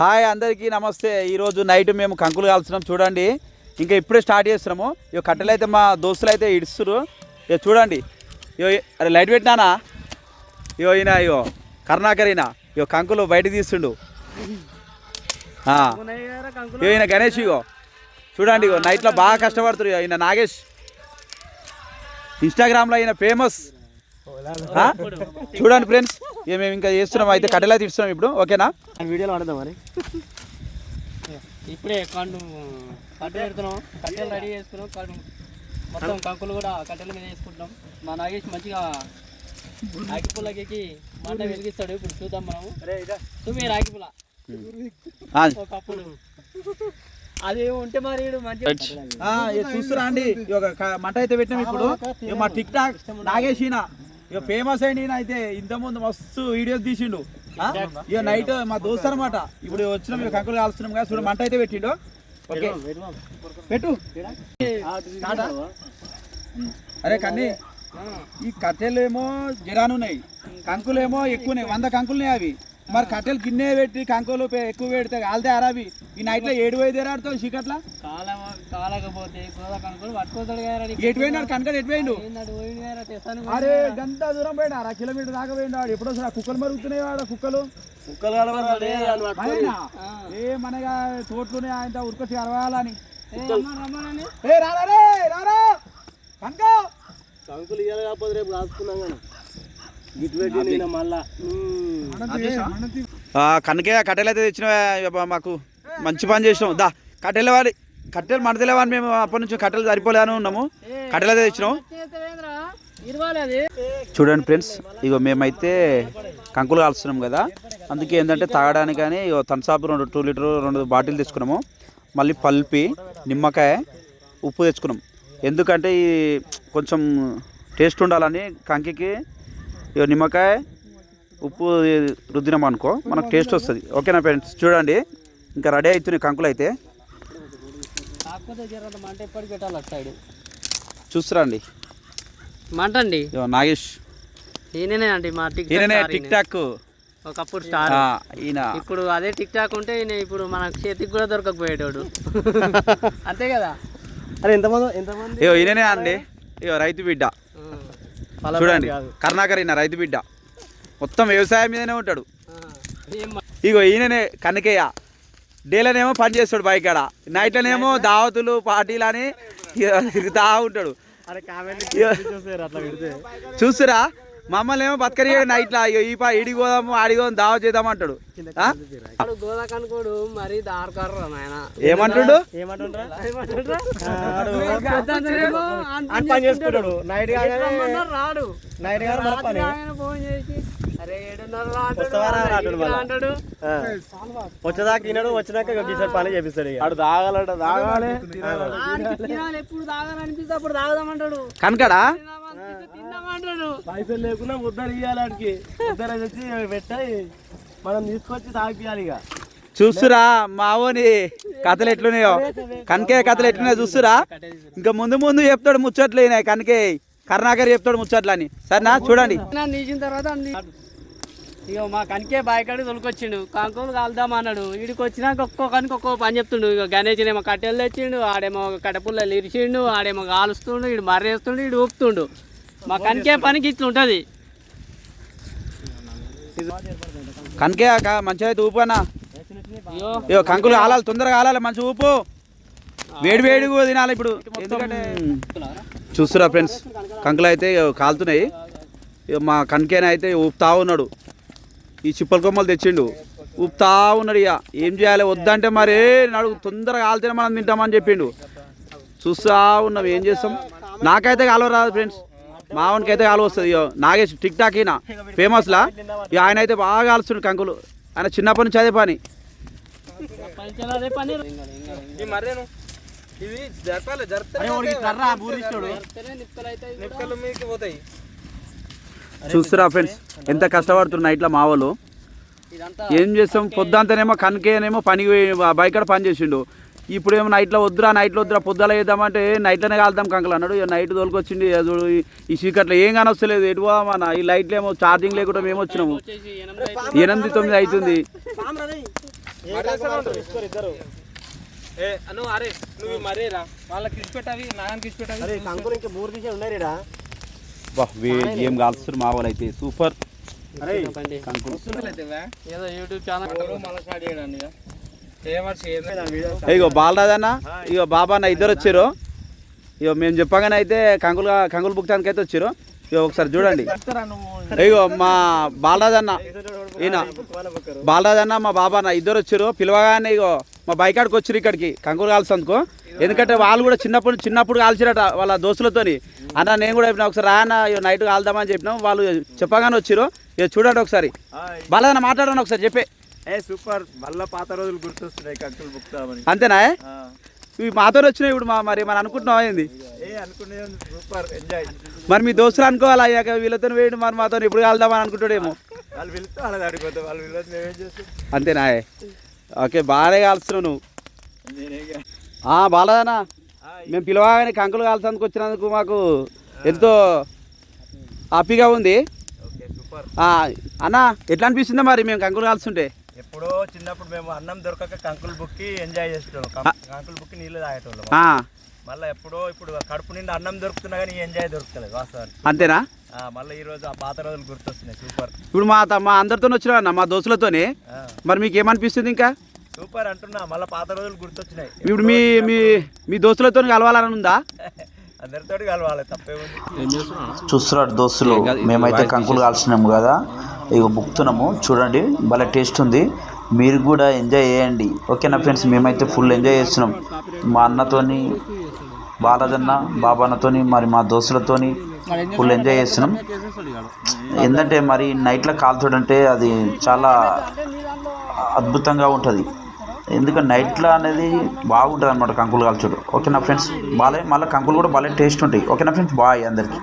Hi అందరికీ నమస్తే. ఈరోజు నైట్ మేము కంకులు కాల్చున్నాం చూడండి ఇంకా ఇప్పుడే స్టార్ట్ చేస్తున్నాము. ఇక కట్టెలు అయితే మా దోస్తులు అయితే ఇడుస్తురు ఇక చూడండి. ఇగో అరే లైట్ పెట్టినానా? ఇగో ఈయన ఇగో కరుణాకర్ ఈయన. ఇగో కంకులు బయట తీస్తుండు. ఇగో ఈయన గణేష్ ఇగో. చూడండి ఇగో నైట్లో బాగా కష్టపడుతురు ఇగో ఈయన నాగేష్. ఇన్స్టాగ్రామ్లో ఈయన ఫేమస్ చూడండి ఫ్రెండ్స్ ఇక మేము ఇంకా చేస్తున్నాం అయితే కట్టెలు అయితే ఇస్తున్నాం ఇప్పుడు ఓకేనా? వీడియోలో వాడదాం మరి. ఇప్పుడే కండు కట్టు పెడుతున్నాం కట్టెలు రెడీ చేసుకున్నాం కడు మొత్తం కంకులు కూడా కట్టెల మీద వేసుకుంటున్నాం. మా నాగేష్ మంచిగా ఆకిపుల్లకి మంట వెలిగిస్తాడు ఇప్పుడు చూద్దాం మనము. చూపి ఆకిపుల్ల ఆ, ఒకప్పుడు అది ఉంటే మరి చూస్తురా అండి మంట అయితే పెట్టినాం ఇప్పుడు. మా టిక్ టాక్ నాగేష్ ఇక ఫేమస్ అయింది ఈయన అయితే ఇంతకుముందు మస్తు వీడియోస్ తీసిండు. ఇక నైట్ మా దోస్తు అనమాట ఇప్పుడు వచ్చినాం ఇక కంకులు కాల్స్తున్నాం కదా చూడు మంట అయితే పెట్టిండు. ఓకే. పెట్టు. అరే కన్నీ ఈ కట్టెలేమో జరానున్నాయి కంకులేమో ఎక్కువనే వంద కంకులున్నాయి అవి. మరి కట్టెలు గిన్నె పెట్టి కంకులు ఎక్కువ పెడితే కాలితే అరవి ఈ నైట్లో ఏడు ఐదు ఎరాడుతావు చీకట్లా కాలకపోతే గోదా కనుకొని పట్టుకోతాడు కదా ఎటు పోయినాడు కనకడు ఎటు పోయిండు? అరే గంట దూరం పోయినా అర కిలోమీటర్ దాకా పోయిండు వాడు? ఎప్పుడో సార్ కుక్కలు మరుగుతున్నాయి వాడు కుక్కలు. కుక్కలు? ఏ మనగా తోట్లోనే ఆయన ఉరికొచ్చి అరవాలని రమ్మని ఏ రారా రే రారా కనక. కంకులు ఇవ్వాలి కాకపోతే రేపు రాసుకున్నాం కానీ కనకే కట్టెలు అయితే తెచ్చిన మాకు మంచి పని చేసినాం. దా కట్టెలు వాడి కట్టెలు మన తెలియవని మేము అప్పటి నుంచి కట్టెలు సరిపోలేదని ఉన్నాము. కట్టెలు అయితే అది. చూడండి ఫ్రెండ్స్ ఇగో మేమైతే కంకులు కాల్స్తున్నాం కదా. అందుకే ఏంటంటే తాగడానికి కానీ ఇగో థమ్స్అప్ రెండు టూ లీటర్ రెండు బాటిల్ తెచ్చుకున్నాము మళ్ళీ పల్పి నిమ్మకాయ ఉప్పు తెచ్చుకున్నాం. ఎందుకంటే ఈ కొంచెం టేస్ట్ ఉండాలని కంకికి ఇగో నిమ్మకాయ ఉప్పు రుద్దినాం అనుకో మనకు టేస్ట్ వస్తుంది. ఓకేనా ఫ్రెండ్స్? చూడండి ఇంకా రెడీ అవుతున్నాయి కంకులు అయితే కాకపోతే జర మంట ఎప్పటికి పెట్టాలి అటు సైడ్? చూస్తురండి. మంట అండి నాగేష్. ఈయననే అండి మా టిక్ ఈయననే టాక్ టిక్ ఈయన. ఒకప్పుడు స్టార్. ఆ, ఈయన. ఇప్పుడు అదే టిక్ టాక్ ఉంటే ఈయన ఇప్పుడు మన చేతికి కూడా దొరకకపోయేటోడు. అంతే కదా? అరే ఎంతమంది ఎంతమంది ఇగో ఈయననే అండి. ఇగో రైతు బిడ్డ. చూడండి కరుణాకర్ ఈయన రైతు బిడ్డ. మొత్తం వ్యవసాయం మీదనే ఉంటాడు. ఆ. ఏం మ- ఇగో ఈయననే కనకయ్య. డేలనేమో పని చేస్తాడు బైకాడ. నైట్లనేమో దావతులు పార్టీలు అని తిరుగుతా ఉంటాడు. చూస్తురా? మమ్మల్ని ఏమో బతకని నైట్లా ఇగో ఈ పా ఇడికి పోదాము ఆడికి పోదాం దావ చేద్దాం అంటాడు. ఏమంటుండు? నైట్ రమ్మన్నారు? రాడు. నైట్ అంటాడు. వచ్చేదాకా తినడు వచ్చినాక గీసారి పని చేపిస్తాడు ఆడు తాగాలట తాగాలి. ఎప్పుడు తాగాలనిపిస్తే అప్పుడు తాగుదామంటాడు కనకడా? పైసలు లేకుండా ముద్దరు ఇవ్వాలి ఆడికి ముద్దర తెచ్చి పెట్టాయి మనం తీసుకొచ్చి తాగిపియాలి ఇక చూస్తురా మావోని కథలు ఎట్లున్నాయో. కనకే కథలు ఎట్లున్నాయో చూస్తురా? ఇంకా ముందు ముందు చెప్తాడు ముచ్చట్లు ఈయన కనకే. కరుణాకర్ చెప్తాడు ముచ్చట్లు అని సరేనా? చూడండి. ఇక మా కనికే బాయికాడికి తొలికొచ్చిండు. కంకులు కాలుదాం అన్నాడు. వీడికి వచ్చినాక ఒక్కొక్కనికి ఒక్కో పని చెప్తుండు. ఇక గణేష్ ఏమో కట్టెలు తెచ్చిండు ఆడేమో కట్టెపుల్లలు ఇరిచిండు ఆడేమో కాలుస్తుండు ఇడు మర్రేస్తుండు ఇడు ఊపుతుండు. మా కనికే పనికి ఇట్లా ఉంటుంది. కనకే మంచిగా అయితే ఊపు అన్న. ఇగో. కంకులు కాలాలి తొందరగా కాలాలి మంచి ఊపు. వేడి వేడి కూడా తినాలి ఇప్పుడు. ఎందుకంటే చూస్తురా ఫ్రెండ్స్ కంకులు అయితే ఇగో కాలుతున్నాయి. ఇగో మా కనకేన అయితే ఊపుతా ఉన్నాడు. ఈ చిప్పల కొమ్మలు తెచ్చిండు. ఊపుతా ఉన్నాడు ఇక. ఏం చేయాలి? వద్దంటే మరి నడుగు తొందరగా కాలితేనే మనం తింటామని చెప్పిండు. చూస్తా ఉన్నాం. ఏం చేస్తాం? నాకైతే కాలువ రాదు ఫ్రెండ్స్. మావనికి అయితే కాలువ వస్తుంది. ఇగో నాగేష్ టిక్ టాక్ ఈయన. ఫేమస్లా? ఇక ఆయన అయితే బాగా కాలుస్తుండు కంకులు. ఆయన చిన్నప్పటి నుంచి అదే పని. ఇవి జరపాలి. జరతనే నిప్పులు. మీదకి పోతాయి. చూస్తురా ఫ్రెండ్స్ ఎంత కష్టపడుతున్నారు ఇట్లా మా వాళ్ళు. ఇదంతా ఏం చేస్తాం? పొద్దంతనేమో కనకేనేమో పోయి బైక్ పని చేసిండు. ఇప్పుడు ఏమో నైట్లో వద్దురా నైట్లో వద్దురా పొద్దుల వేద్దామంటే నైట్లోనే కాలుదాం కంకలు అన్నాడు. ఇక నైట్ తోలుకొచ్చిండు చూడు ఈ- చీకట్లో ఏం కానొస్తలేదు. ఎటు పోదామన్నా ఈ లైట్లు ఏమో ఛార్జింగ్ లేకుండా మేము వచ్చినాము. ఎనిమిది తొమ్మిది అవుతుంది. నువ్వు మరేరా? వాళ్ళకి ఇచ్చి పెట్టావి నాయనకి ఇచ్చి పెట్టావి అరే కంకులు ఇంకా మూడు వేడి ఏం కాల్స్తారు మా వాళ్ళు అయితే సూపర్? ఇగో బాలరాజ్ అన్న ఇగో బాబా అన్న ఇద్దరు వచ్చారు. ఇగో మేము చెప్పగానే అయితే కంకులు కంకులు బుక్తానికి అయితే వచ్చారు. ఇగో ఒకసారి చూడండి. ఇగో మా బాలరాజ్ అన్న ఈయన. బాలరాజ్ అన్న మా బాబా అన్న ఇద్దరు వచ్చారు. పిలవగానే ఇగో మా బైక్ ఆడికి వచ్చారు ఇక్కడికి. కంకులు కాల్సందుకు ఎందుకంటే వాళ్ళు కూడా చిన్నప్పుడు చిన్నప్పుడు కాల్చిరట వాళ్ళ దోస్తులతోని. అన్న నేను కూడా చెప్పిన ఒకసారి రా అన్న ఇగో నైట్ కాల్దామని చెప్పినాం. వాళ్ళు చెప్పగానే వచ్చారు ఇక చూడండి ఒకసారి. బాలరాజ్ అన్న మాట్లాడండి ఒకసారి చెప్పే. ఏ సూపర్. మళ్ళా పాత రోజులు గుర్తొస్తున్నాయి కంకులు బుక్తామని అంతేనా ఇవి మాతో వచ్చినాయి ఇప్పుడు మా మరి మనం అనుకుంటున్నాం అనుకునే సూపర్. ఎంజాయ్. మరి మీ దోస్తులు అనుకోవాలి అయ్యాక వీళ్ళతో వేయడం మరి మాతో ఇప్పుడు కలుద్దామని అనుకుంటాడేమో. వాళ్ళు పిలిస్తే వాళ్ళది అడిగిపోతాం వాళ్ళు మేమేం చేస్తాం? అంతేనా ఓకే బాగానే కాల్స్తున్నావు నువ్వు. బాలదనా మేము పిలవగానే కంకులు కాల్చేందుకు వచ్చినందుకు మాకు ఎంతో హ్యాపీగా ఉంది. Okay super. ఆ, అన్న ఎట్లా అనిపిస్తుందో మరి మేము కంకులు కాల్చుంటే? ఎప్పుడో చిన్నప్పుడు మేము అన్నం దొరకక కంకులు బుక్కి ఎంజాయ్ చేసేటోళ్ళం. కంకులు బుక్కి నీళ్ళు తాగేటోళ్ళం. మళ్ళీ ఎప్పుడో ఇప్పుడు కడుపు నిండా అన్నం దొరుకుతున్నా కానీ ఎంజాయ్ దొరుకుతలేదు వాస్తవానికి. అంతేనా? మళ్ళీ ఈ రోజు ఆ పాత రోజులు గుర్తొస్తున్నాయి. సూపర్. ఇప్పుడు మా మా అందరితో వచ్చినా మా దోస్తులతోనే? మరి మీకు ఏమనిపిస్తుంది ఇంకా? సూపర్ అంటున్నా. మళ్ళీ పాత రోజులు గుర్తొచ్చినాయి. ఇప్పుడు మీ మీ మీ దోస్తులతో కలవాలని ఉందా? అందరితోటి కలవాలి తప్పేముంది. చూస్తున్నాడు దోస్తులు. మేమైతే కంకులు కాల్చినాము కదా. ఇక బుక్తున్నాము చూడండి భలే టేస్ట్ ఉంది. మీరు కూడా ఎంజాయ్ చేయండి. ఓకేనా ఫ్రెండ్స్? మేమైతే ఫుల్ ఎంజాయ్ చేస్తున్నాం. మా అన్నతోని బాలజన్న బాబాన్నతోని మరి మా దోస్తులతోని ఫుల్ ఎంజాయ్ చేస్తున్నాం. ఏంటంటే మరి నైట్లో కాల్చడంటే అది చాలా అద్భుతంగా ఉంటుంది. ఎందుకంటే నైట్లో అనేది బాగుంటుంది అనమాట కంకులు కాల్చుడు. ఓకేనా ఫ్రెండ్స్? బాలే మళ్ళీ కంకులు కూడా భలే టేస్ట్ ఉంటాయి. ఓకేనా ఫ్రెండ్స్? బాయ్ అందరికీ.